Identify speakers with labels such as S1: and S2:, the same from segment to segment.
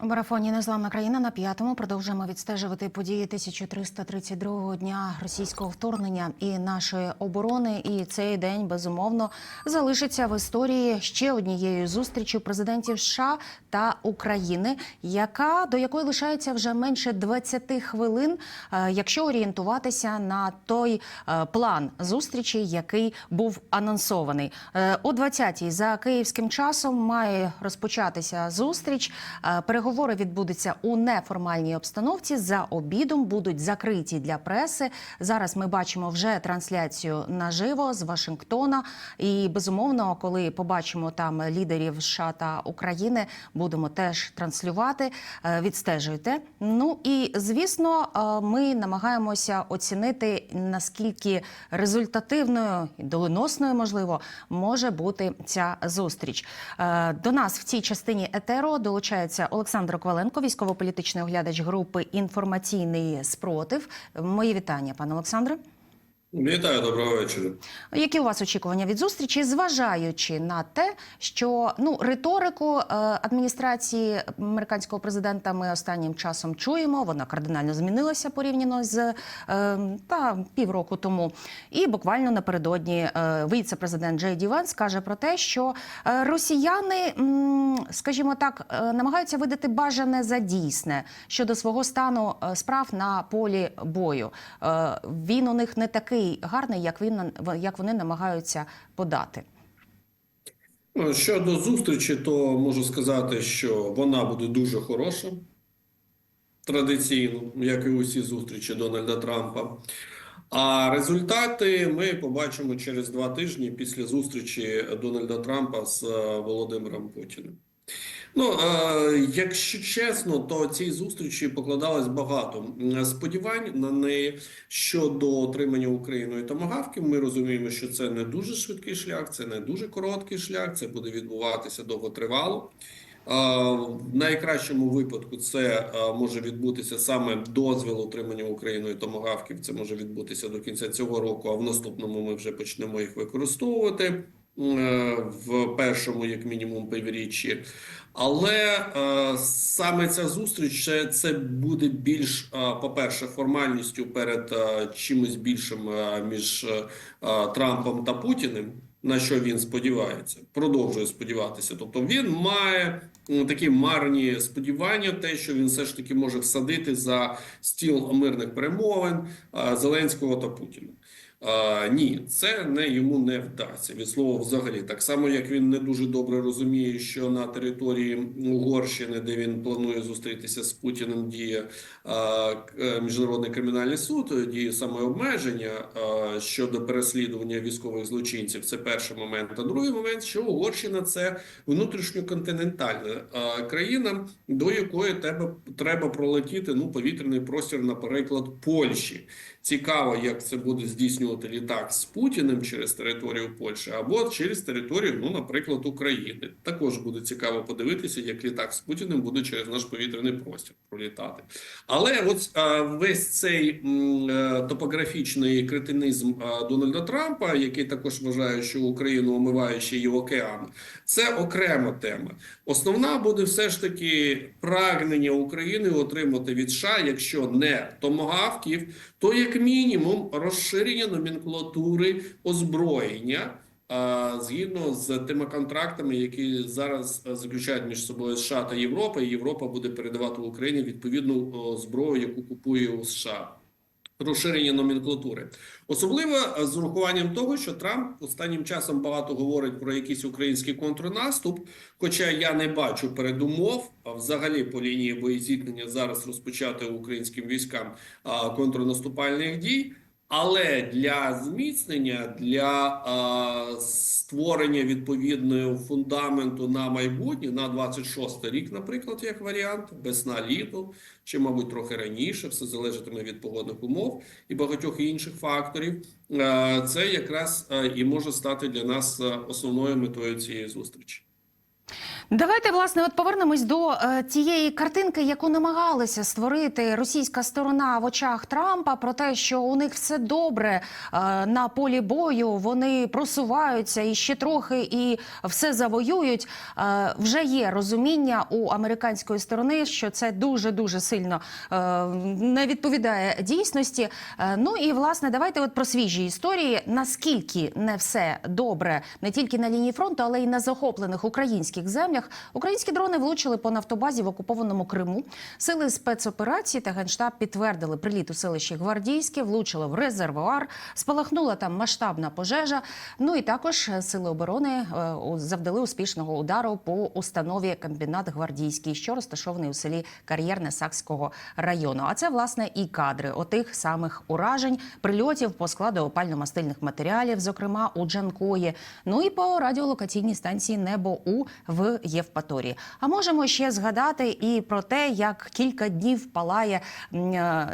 S1: У марафоні Незламна країна на п'ятому продовжуємо відстежувати події 1332-го дня російського вторгнення і нашої оборони. І цей день безумовно залишиться в історії ще однією зустрічю президентів США та України, яка до якої лишається вже менше 20 хвилин, е, якщо орієнтуватися на той е, план зустрічі, який був анонсований Е, о 20-й за київським часом. Має розпочатися зустріч. Е, Переговори відбудуться у неформальній обстановці. За обідом будуть закриті для преси. Зараз ми бачимо вже трансляцію наживо з Вашингтона. І безумовно, коли побачимо там лідерів США та України, будемо теж транслювати. Е, Відстежуйте. Ну і звісно, е, ми намагаємося оцінити наскільки результативною і доленосною, можливо, може бути ця зустріч. Е, До нас в цій частині етеро долучається Олександр Коваленко, військово-політичний оглядач групи Інформаційний спротив. Мої вітання, пане Олександре.
S2: Вітаю, доброго вечора.
S1: Які у вас очікування від зустрічі, зважаючи на те, що ну риторику е, адміністрації американського президента ми останнім часом чуємо, вона кардинально змінилася порівняно з е, та півроку тому. І буквально напередодні е, віце-президент Джей Ді Венс каже про те, що росіяни, скажімо так, намагаються видати бажане за дійсне щодо свого стану справ на полі бою. Він у них не такий гарний, як він як вони намагаються подати.
S2: Ну, Щодо зустрічі, то можу сказати, що вона буде дуже хороша. Традиційно, як і усі зустрічі Дональда Трампа. А результати ми побачимо через два тижні після зустрічі Дональда Трампа з е, Володимиром Путіним. Ну, е, якщо чесно, то цій зустрічі покладалось багато сподівань на неї щодо отримання Україною томагавків. Ми розуміємо, що це не дуже швидкий шлях, це не дуже короткий шлях. Це буде відбуватися довготривало. Е, В найкращому випадку це е, може відбутися саме дозвіл отримання Україною томагавків. Це може відбутися до кінця цього року, а в наступному ми вже почнемо їх використовувати в першому, як мінімум, півріччі. Але е, саме ця зустріч це, буде більш, е, по-перше, формальністю перед е, чимось більшим е, між е, е, Трампом та Путіним. На що він сподівається, продовжує сподіватися. Тобто він має такі марні сподівання, те, що він все ж таки може всадити за стіл мирних перемовин е, Зеленського та Путіна. А, ні, це не йому не вдасться від слова взагалі. Так само, як він не дуже добре розуміє, що на території Угорщини, де він планує зустрітися з Путіним, діє а, е, міжнародний кримінальний суд, діє саме обмеження а, щодо переслідування військових злочинців. Це перший момент. А другий момент, що Угорщина це внутрішньоконтинентальна а, країна, до якої тебе треба пролетіти ну повітряний простір, наприклад, Польщі. Цікаво, як це буде здійснювати літак з Путіним через територію Польщі або через територію, ну, наприклад, України. Також буде цікаво подивитися, як літак з Путіним буде через наш повітряний простір пролітати. Але от весь цей е, топографічний кретинизм а, Дональда Трампа, який також вважає, що Україну омиває ще й океан, це окрема тема. Основна буде все ж таки прагнення України отримати від США, якщо не томагавків, то як мінімум розширення номенклатури озброєння. Згідно з тими контрактами, які зараз е, заключають між собою США та Європа, і Європа буде передавати Україні відповідну зброю, яку купує у США. Розширення номенклатури, особливо е, з урахуванням того, що Трамп останнім часом багато говорить про якийсь український контрнаступ. Хоча я не бачу передумов взагалі по лінії боєзіткнення зараз розпочати українським військам контрнаступальних дій. Але для зміцнення, для а, створення відповідного фундаменту на майбутнє, на 26 рік, наприклад, як варіант, весна літо, чи, мабуть, трохи раніше, все залежатиме від погодних умов і багатьох інших факторів. Е, Це якраз е, і може стати для нас е, основною метою цієї зустрічі.
S1: Давайте власне от повернемось до е, тієї картинки, яку намагалися створити російська сторона в очах Трампа про те, що у них все добре е, на полі бою. Вони просуваються і ще трохи і все завоюють. Е, вже є розуміння у американської сторони, що це дуже дуже сильно е, не відповідає дійсності. Е, ну і власне, давайте от про свіжі історії. Наскільки не все добре не тільки на лінії фронту, але й на захоплених українських землях. Українські дрони влучили по нафтобазі в окупованому Криму. Сили спецоперації та генштаб підтвердили приліт у селищі Гвардійське, влучили в резервуар, спалахнула там масштабна пожежа. Ну і також сили оборони е, завдали успішного удару по установі комбінат Гвардійський, що розташований у селі Кар'єрне Сакського району. А це власне і кадри отих самих уражень, прильотів по складу опально-мастильних матеріалів, зокрема у Джанкої. Ну і по радіолокаційній станції Небо У в Євпаторії. А можемо ще згадати і про те, як кілька днів палає е,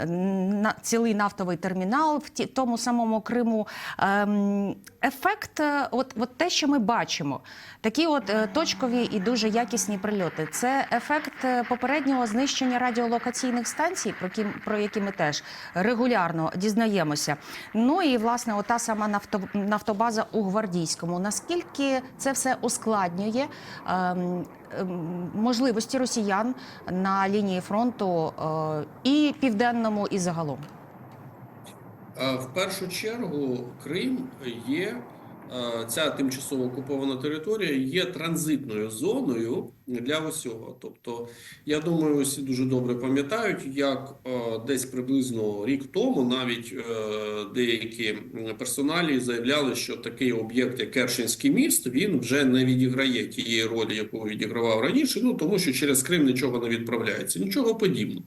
S1: на цілий нафтовий термінал в ті- тому самому Криму. Ем, Ефект, е, от, от те, що ми бачимо, такі от е, точкові і дуже якісні прильоти. Це ефект е, попереднього знищення радіолокаційних станцій, про які, про які ми теж регулярно дізнаємося. Ну і власне, ота сама нафто, нафтобаза у Гвардійському. Наскільки це все ускладнює ем, можливості росіян на лінії фронту е, і південному, і загалом?
S2: Е, В першу чергу Крим є ця тимчасово окупована територія є транзитною зоною для усього. Тобто, я думаю, всі дуже добре пам'ятають, як е, десь приблизно рік тому навіть е, деякі персоналі заявляли, що такий об'єкт, як Керченський міст, він вже не відіграє тієї ролі, яку відігравав раніше. Ну тому що через Крим нічого не відправляється, нічого подібного.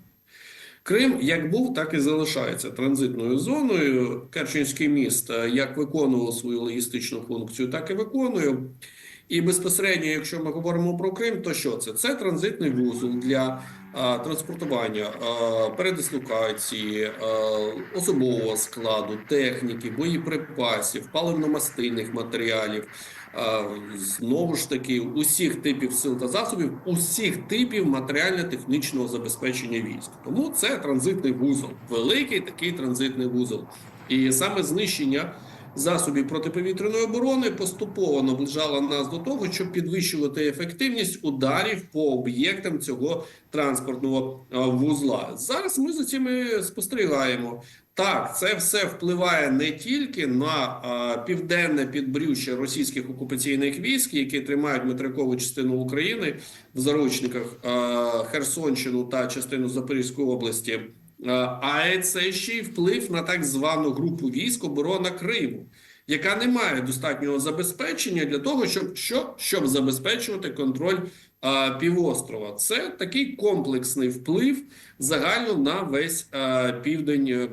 S2: Крим як був, так і залишається транзитною зоною. Керченський міст е, як виконував свою логістичну функцію, так і виконує. І безпосередньо, якщо ми говоримо про Крим, то що це? Це транзитний вузол для а, транспортування а, передислокації, а, особового складу, техніки, боєприпасів, паливно-мастильних матеріалів. Знову ж таки, усіх типів сил та засобів, усіх типів матеріально-технічного забезпечення військ. Тому це транзитний вузол, великий такий транзитний вузол. І саме знищення засобів протиповітряної оборони поступово наближало нас до того, щоб підвищувати ефективність ударів по об'єктам цього транспортного вузла. Зараз ми за цим спостерігаємо. Так, це все впливає не тільки на а, південне підбрюще російських окупаційних військ, які тримають материкову частину України в заручниках а, Херсонщину та частину Запорізької області. А, А це ще й вплив на так звану групу військ оборона Криму, яка не має достатнього забезпечення для того, щоб що щоб забезпечувати контроль а, півострова. Це такий комплексний вплив загально на весь а, південь. е,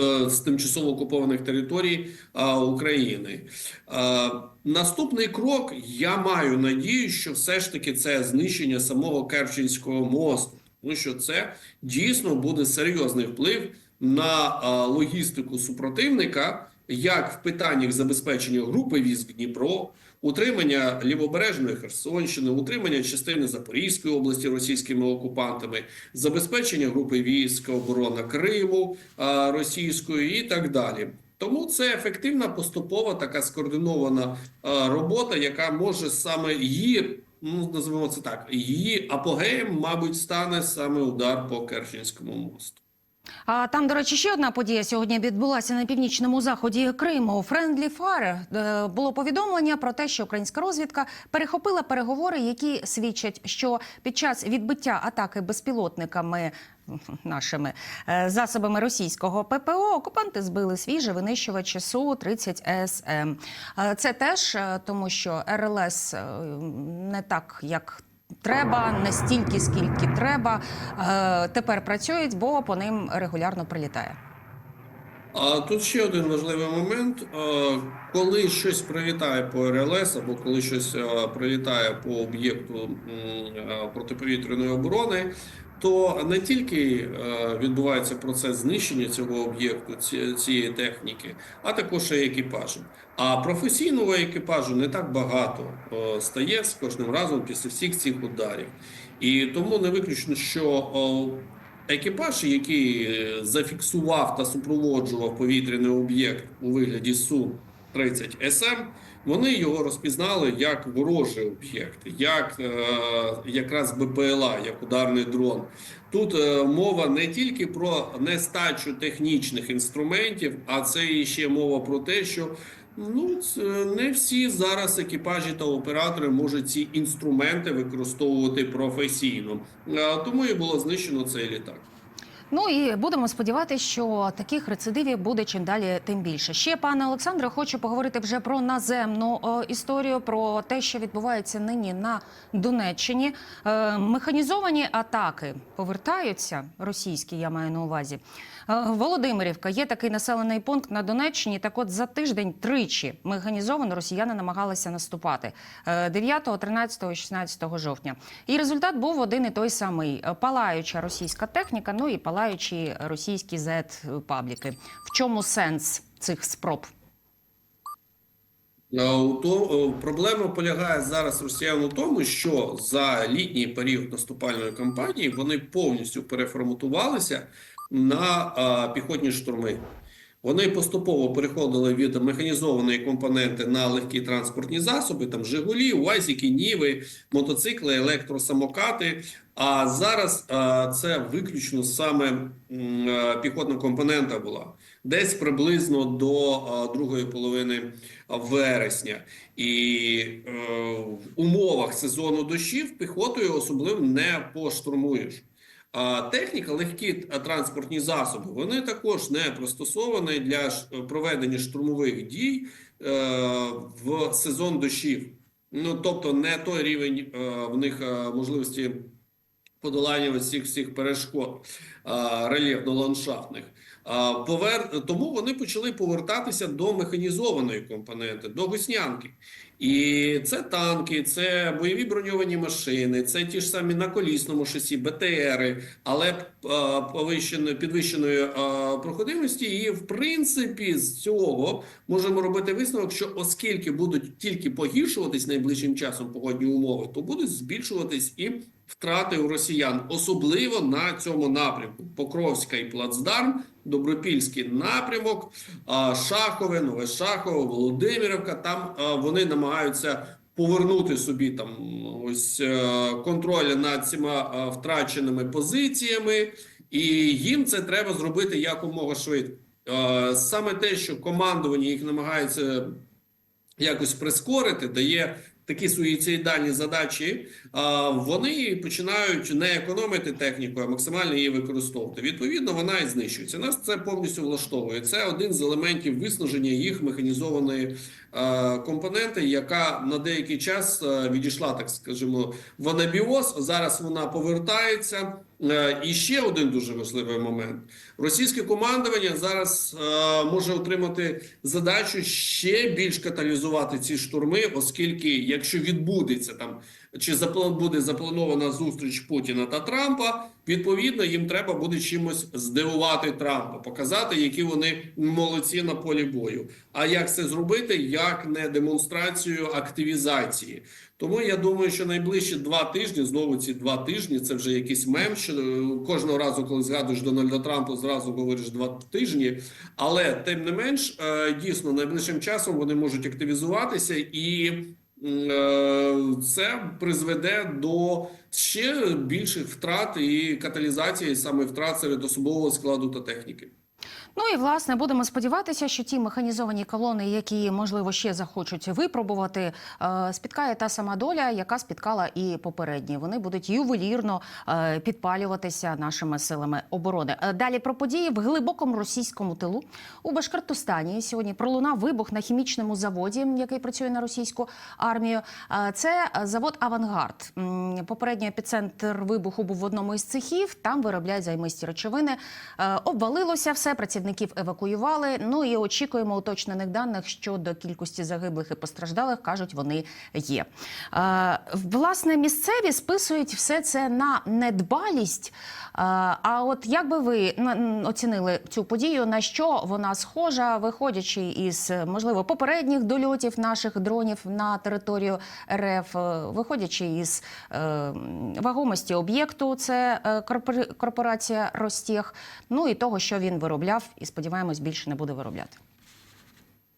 S2: е, з тимчасово окупованих територій а, України. А, наступний крок я маю надію, що все ж таки це знищення самого Керченського мосту, тому що це дійсно буде серйозний вплив на а, логістику супротивника, як в питаннях забезпечення групи військ Дніпро, утримання лівобережної Херсонщини, утримання частини Запорізької області російськими окупантами, забезпечення групи військ оборона Криму а, російської і так далі. Тому це ефективна поступова така скоординована а, робота, яка може саме її, ну називаємо це так, її апогеєм, мабуть, стане саме удар по Керченському мосту.
S1: А там, до речі, ще одна подія сьогодні відбулася на північному заході Криму. Френдлі Фаре Е, було повідомлення про те, що українська розвідка перехопила переговори, які свідчать, що під час відбиття атаки безпілотниками. Нашими е, засобами російського ППО окупанти збили свіже винищувач су 30 СМ. Е, Це теж е, тому, що РЛС не так як треба, настільки, скільки треба. Е, Тепер працюють, бо по ним регулярно прилітає.
S2: А тут ще один важливий момент. Е, Коли щось прилітає по РЛС або коли щось е, прилітає по об'єкту протиповітряної оборони, то не тільки е, відбувається процес знищення цього об'єкту, цієї техніки, а також і екіпажу. А професійного екіпажу не так багато е, стає з кожним разом після всіх цих ударів. І тому не виключно, що екіпаж, який е, зафіксував та супроводжував повітряний об'єкт у вигляді су 30 СМ, вони його розпізнали як ворожий об'єкт, як е, якраз БПЛА, як ударний дрон. Тут е, мова не тільки про нестачу технічних інструментів, а це і ще мова про те, що ну не всі зараз екіпажі та оператори можуть ці інструменти використовувати професійно. Е, Тому і було знищено цей літак.
S1: Ну і будемо сподіватися, що таких рецидивів буде чим далі, тим більше. Ще пане Олександре, хочу поговорити вже про наземну е, історію, про те, що відбувається нині на Донеччині. Е, механізовані атаки повертаються російські, я маю на увазі. Е, Володимирівка є такий населений пункт на Донеччині. Так, от за тиждень тричі механізовано росіяни намагалися наступати е, 9, 13 і 16 жовтня. І результат був один і той самий: палаюча російська техніка, ну і палаючі російські зет-пабліки. В чому сенс цих спроб?
S2: Е, то- е, Проблема полягає зараз росіян у тому, що за літній період наступальної кампанії вони повністю переформатувалися на е, піхотні штурми. Вони поступово переходили від механізованої компоненти на легкі транспортні засоби, там Жигулі, Уазіки, Ніви, мотоцикли, електросамокати. А зараз це виключно саме е, піхотна компонента була десь приблизно до другої половини вересня. І е, в умовах сезону дощів піхотою особливо не поштурмуєш. Техніка, легкі т- транспортні засоби, вони також не пристосовані для ш- проведення штурмових дій е, в сезон дощів. Ну тобто, не той рівень е, в них е, можливості подолання всіх всіх перешкод е, рельєфно-ландшафтних. Повер... Тому вони почали повертатися до механізованої компоненти, до гуснянки. І це танки, це бойові броньовані машини, це ті ж самі на колісному шасі, БТРи, але а, повищеної підвищеної проходимості. І в принципі з цього можемо робити висновок, що оскільки будуть тільки погіршуватись найближчим часом погодні умови, то будуть збільшуватись і втрати у росіян, особливо на цьому напрямку: Покровська і Плацдарм, Добропільський напрямок, Шахове, Нове Шахове, Володимирівка. Там вони намагаються повернути собі там ось е, контроль над цими втраченими позиціями, і їм це треба зробити якомога швидко. Е, Саме те, що командування їх намагається якось прискорити, дає такі суїцидальні задачі, вони починають не економити техніку, а максимально її використовувати. Відповідно, вона і знищується. Нас це повністю влаштовує. Це один з елементів виснаження їх механізованої компоненти, яка на деякий час відійшла, так скажімо, в анабіоз. Зараз вона повертається. І ще один дуже важливий момент: російське командування зараз може отримати задачу ще більш каталізувати ці штурми, оскільки, якщо відбудеться там чи буде запланована зустріч Путіна та Трампа, відповідно їм треба буде чимось здивувати Трампа, показати, які вони молодці на полі бою. А як це зробити? Як не демонстрацію активізації? Тому я думаю, що найближчі два тижні знову ці два тижні це вже якийсь мем. Що е, кожного разу, коли згадуєш Дональда Трампа, зразу говориш два тижні. Але тим не менш, е, дійсно найближчим часом вони можуть активізуватися, і це призведе до ще більших втрат і каталізації саме втрат серед особового складу та техніки.
S1: Ну і власне будемо сподіватися, що ті механізовані колони, які можливо ще захочуть випробувати, е, спіткає та сама доля, яка спіткала і попередні. Вони будуть ювелірно е, підпалюватися нашими силами оборони. Е, Далі про події в глибокому російському тилу у Башкортостані. Сьогодні пролунав вибух на хімічному заводі, який працює на російську армію. Це завод Авангард. Попередній епіцентр вибуху був в одному із цехів. Там виробляють займисті речовини. Обвалилося все. Працівники працівників евакуювали. Ну і очікуємо уточнених даних щодо кількості загиблих і постраждалих. кажуть, вони є. Власне, місцеві списують все це на недбалість. А от як би ви оцінили цю подію? На що вона схожа, виходячи із можливо попередніх дольотів наших дронів на територію РФ, е, виходячи із е, вагомості об'єкту, це е, корпорація Ростех, ну і того, що він виробляв, і сподіваємось, більше не буде виробляти.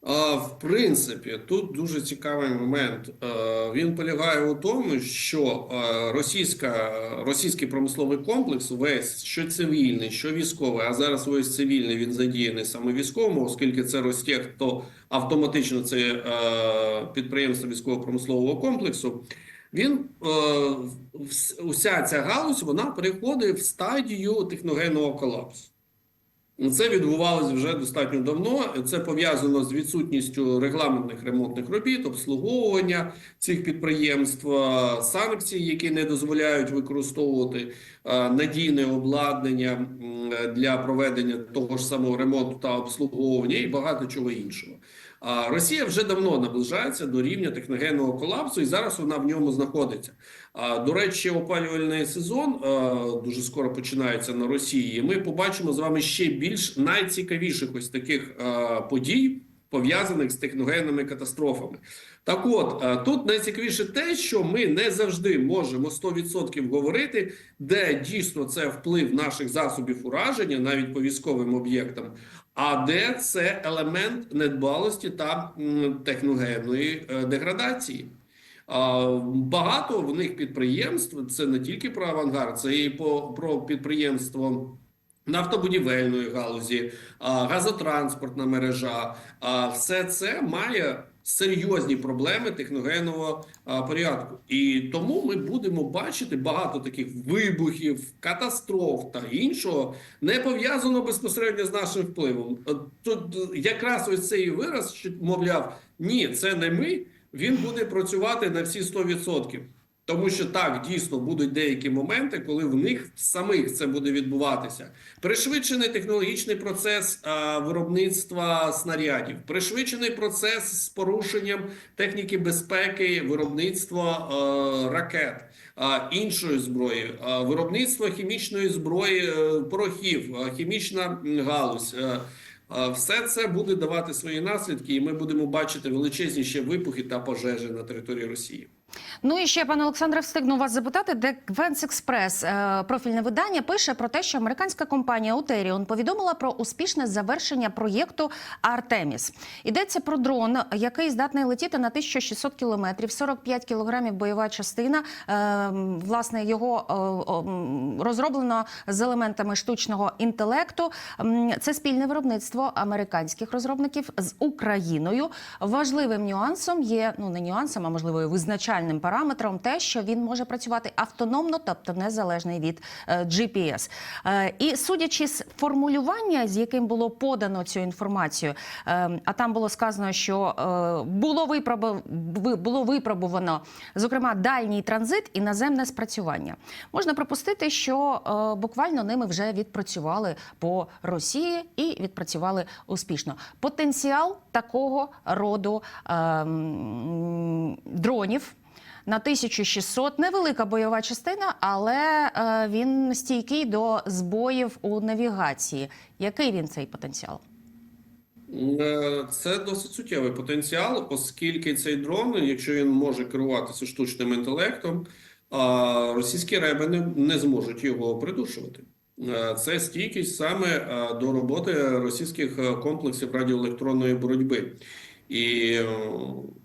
S2: В принципі, тут дуже цікавий момент. Е, Він полягає у тому, що е, російська, російський промисловий комплекс, весь що цивільний, що військовий, а зараз весь цивільний він задіяний саме військовому, оскільки це Ростех, то автоматично це е, підприємство військово-промислового комплексу. Він уся ця галузь вона переходить в стадію техногенного колапсу. Це відбувалося вже достатньо давно. Це пов'язано з відсутністю регламентних ремонтних робіт, обслуговування цих підприємств, санкцій, які не дозволяють використовувати надійне обладнання для проведення того ж самого ремонту та обслуговування і багато чого іншого. А Росія вже давно наближається до рівня техногенного колапсу, і зараз вона в ньому знаходиться. А, До речі, опалювальний сезон дуже скоро починається на Росії. Ми побачимо з вами ще більш найцікавіших ось таких подій, пов'язаних з техногенними катастрофами. Так от тут найцікавіше те, що ми не завжди можемо 100% говорити, де дійсно це вплив наших засобів ураження, навіть по військовим об'єктам, а де це елемент недбалості та техногенної е, деградації. Багато в них підприємств. Це не тільки про авангард, це і про підприємство нафтобудівельної галузі, газотранспортна мережа. Все це має серйозні проблеми техногенного порядку, і тому ми будемо бачити багато таких вибухів, катастроф та іншого, не пов'язано безпосередньо з нашим впливом. Тут якраз ось цей вираз, що мовляв, ні, це не ми. Він буде працювати на всі 100%. Тому що так дійсно будуть деякі моменти, коли в них самих це буде відбуватися. Пришвидшений технологічний процес а, виробництва снарядів, пришвидшений процес з порушенням техніки безпеки, виробництва а, ракет, а, іншої зброї, а, виробництво хімічної зброї, е, порохів, а, хімічна галузь. е, а, Все це буде давати свої наслідки, і ми будемо бачити величезні ще вибухи та пожежі на території Росії.
S1: Ну і ще пане Олександре, встигну вас запитати, де Defense Express, е, профільне видання, пише про те, що американська компанія Утеріон повідомила про успішне завершення проєкту Артеміс. Йдеться про дрон, який здатний летіти на 1600 кілометрів, 45 кілограмів бойова частина. Е, Власне, його е, розроблено з елементами штучного інтелекту. Це спільне виробництво американських розробників з Україною. Важливим нюансом є ну не нюансом, а можливо і визначальним параметром, те, що він може працювати автономно, тобто незалежний від е, GPS. Е, і судячи з формулювання, з яким було подано цю інформацію, е, а там було сказано, що було випробу- було випробувано зокрема дальній транзит і наземне спрацювання. Можна припустити, що буквально ними вже відпрацювали по Росії і відпрацювали успішно. Потенціал такого роду е, м, дронів. На 1600 невелика бойова частина, але е, він стійкий до збоїв у навігації. Який він цей потенціал?
S2: Е, Це досить суттєвий потенціал, оскільки цей дрон, якщо він може керуватися штучним інтелектом, російські реби не, зможуть його придушувати. Е, Це стійкість саме до роботи російських комплексів радіоелектронної боротьби. І е,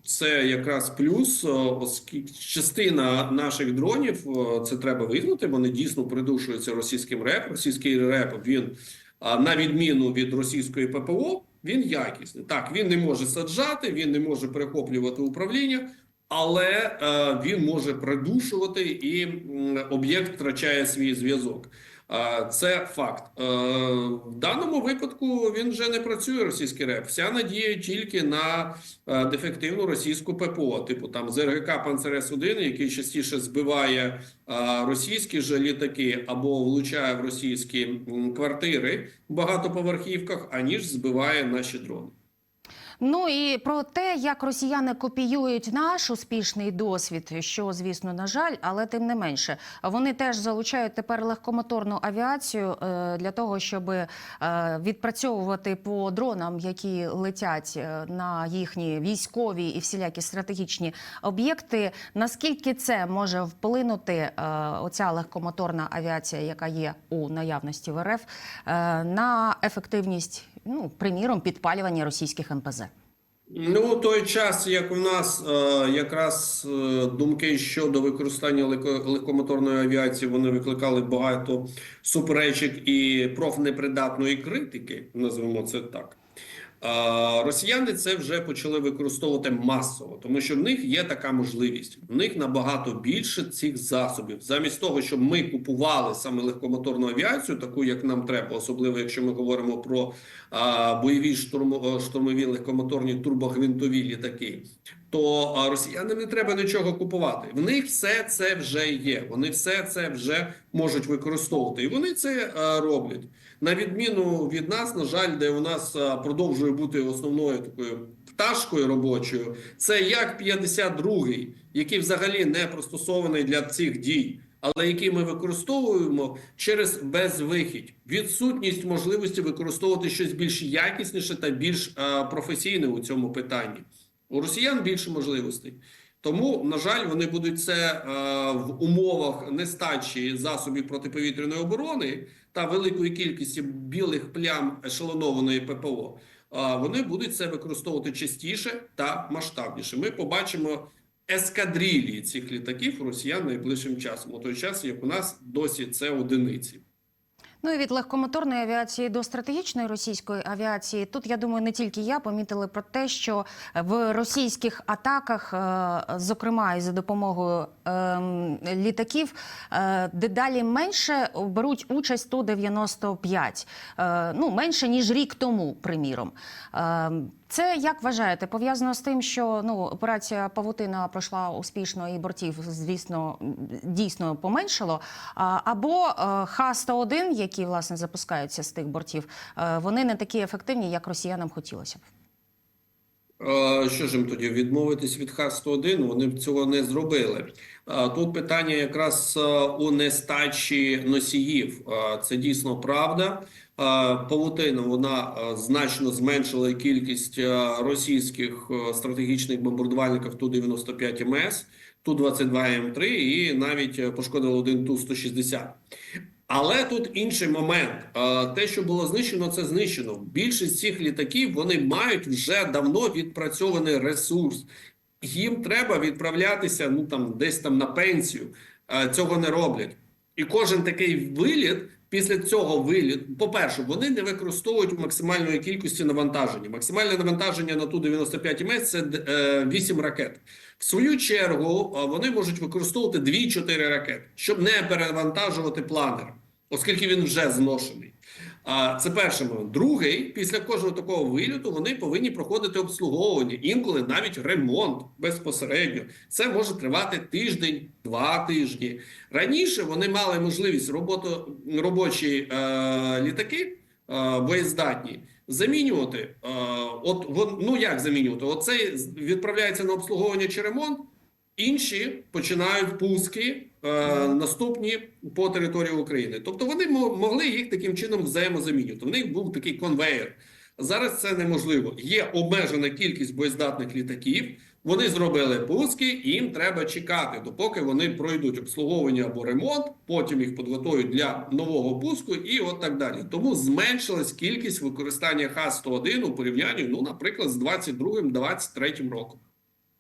S2: це якраз плюс, е, оскільки частина наших дронів е, це треба визнати. Вони дійсно придушуються російським РЕП. Російський РЕП він на відміну від російської ППО, він якісний. Так, він не може саджати, він не може перехоплювати управління, але він може придушувати і об'єкт втрачає свій зв'язок. Це факт. Е, В даному випадку він вже не працює російський РЕП. Вся надія тільки на е, дефективну російську ППО, типу там ЗРГК «Панцерес-1», який частіше збиває е, російські ж літаки або влучає в російські квартири в багатоповерхівках, аніж збиває наші дрони.
S1: Ну і про те, як росіяни копіюють наш успішний досвід, що звісно на жаль, але тим не менше, вони теж залучають тепер легкомоторну авіацію е, для того, щоб е, відпрацьовувати по дронам, які летять е, на їхні військові і всілякі стратегічні об'єкти. Наскільки це може вплинути оця легкомоторна авіація, яка є у наявності в РФ, на ефективність, ну приміром, підпалювання російських МПЗ?
S2: Ну, той час, як у нас е, якраз е, думки щодо використання легко- легкомоторної авіації, вони викликали багато суперечок і профнепридатної критики, назвемо це так. Росіяни це вже почали використовувати масово, тому що в них є така можливість. В них набагато більше цих засобів. Замість того, щоб ми купували саме легкомоторну авіацію, таку як нам треба, особливо якщо ми говоримо про а, бойові штурмо, штурмові легкомоторні турбогвинтові літаки, то росіянам не треба нічого купувати. В них все це вже є. Вони все це вже можуть використовувати, і вони це роблять. На відміну від нас, на жаль, де у нас продовжує бути основною такою пташкою робочою, це як 52-й, який взагалі не пристосований для цих дій. Але який ми використовуємо через безвихідь, відсутність можливості використовувати щось більш якісніше та більш професійне у цьому питанні. У росіян більше можливостей. Тому, на жаль, вони будуть це е, в умовах нестачі засобів протиповітряної оборони та великої кількості білих плям ешелонованої ППО. е, Вони будуть це використовувати частіше та масштабніше. Ми побачимо ескадрилії цих літаків росіян найближчим часом. У той час, як у нас досі це одиниці.
S1: Ну і від легкомоторної авіації до стратегічної російської авіації. Тут я думаю, не тільки я помітили про те, що в російських атаках, е, зокрема і за допомогою ем, літаків, е, дедалі менше беруть участь ту 95 Ну менше ніж рік тому, приміром. Це як вважаєте, пов'язано з тим, що ну операція Павутина пройшла успішно і бортів, звісно, дійсно поменшало. Або е, Х-101, які власне запускаються з тих бортів, е, вони не такі ефективні, як росіянам хотілося б.
S2: Що ж їм тоді відмовитись від Х-101? Вони б цього не зробили. Тут питання якраз у нестачі носіїв. Це дійсно правда. Павутина вона значно зменшила кількість російських стратегічних бомбардувальників Ту-95 МС, Ту-22 М3 і навіть пошкодила один Ту-160. Але тут інший момент. Е, Те, що було знищено, це знищено. Більшість цих літаків вони мають вже давно відпрацьований ресурс. Їм треба відправлятися ну там десь там на пенсію. Е, Цього не роблять. І кожен такий виліт після цього виліт, по-перше, вони не використовують максимальної кількості навантаження. Максимальне навантаження на ту 95 МС – це е, 8 ракет. В свою чергу е, вони можуть використовувати 2-4 ракети, щоб не перевантажувати планер, оскільки він вже зношений. А це перший момент. Другий, після кожного такого виліту вони повинні проходити обслуговування, інколи навіть ремонт безпосередньо. Це може тривати тиждень, два тижні. Раніше вони мали можливість роботу робочі е, літаки е, боєздатні замінювати. Е, от ну як замінювати? Оцей відправляється на обслуговування чи ремонт. Інші починають пуски наступні по території України. Тобто вони могли їх таким чином взаємозамінювати. В них був такий конвейер. Зараз це неможливо. Є обмежена кількість боєздатних літаків. Вони зробили пуски, і їм треба чекати, допоки вони пройдуть обслуговування або ремонт. Потім їх підготують для нового пуску, і от так далі. Тому зменшилась кількість використання Х-101 у порівнянні, ну, наприклад, з 22-23 роком.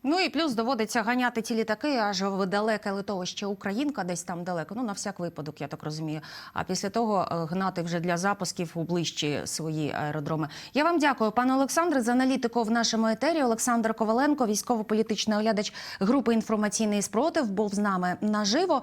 S1: Ну і плюс доводиться ганяти ті літаки аж в далеке литовище Українка, десь там далеко. Ну на всяк випадок, я так розумію. А після того е, гнати вже для запусків у ближчі свої аеродроми. Я вам дякую, пане Олександре, за аналітику в нашому етері. Олександр Коваленко, військово-політичний оглядач групи інформаційний спротив, був з нами наживо.